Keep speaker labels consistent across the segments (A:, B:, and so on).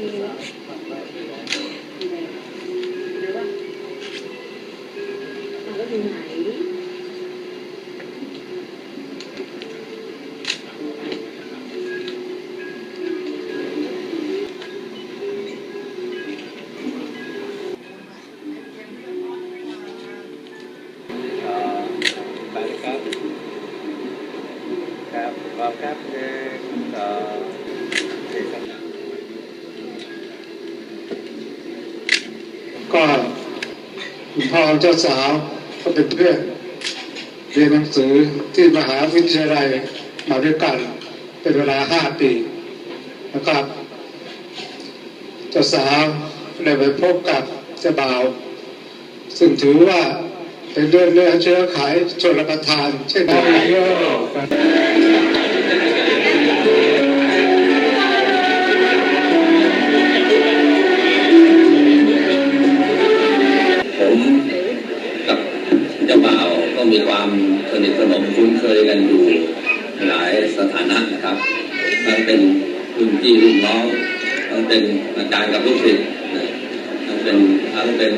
A: ครับขอบครับ
B: เอ่อ พ่อเจ้าสาวก็เป็นเพื่อนเรียนหนังสือที่มหาวิทยาลัยมาด้วยกัน เป็นเวลาห้าปีนะครับเจ้าสาวได้ไปพบกับเจ้าบ่าว ซึ่งถือว่าเป็นเรื่องเนื้อเชื้อไขายชนประทาน เช่นกันเยอะ
C: ผมกับเจ้าบ่าวก็มีความสนิทสนมคุ้นเคยกันอยู่หลายสถานะนะครับทั้งเป็นรุ่นพี่รุ่นน้องทั้งเป็นอาจารย์กับลูกศิษย์ทั้งเป็นทั้งเป็น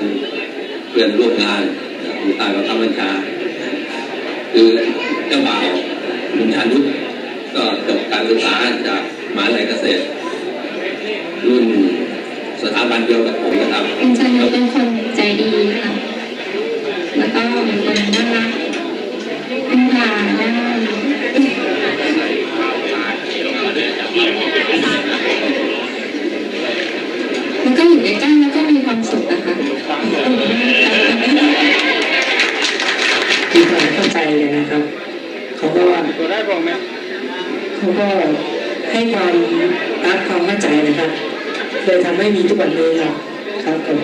C: เพื่อนร่วมงานอยู่ใต้บังคับบัญชาคือเจ้าบ่าวคุณชานุก็จบการศึกษาจากมหาวิทยาลัยเกษตร รุ่นสถาบันเดียวกับผมนะครับ
D: มีความสุขนะคะ
E: มีความเข้าใจเลยนะครับเขาก็
A: ตัวได้บอกไหม
E: เขาก็ให้ความรักความเข้าใจนะครับเลยทำให้มีทุกวันเลยครับครับผม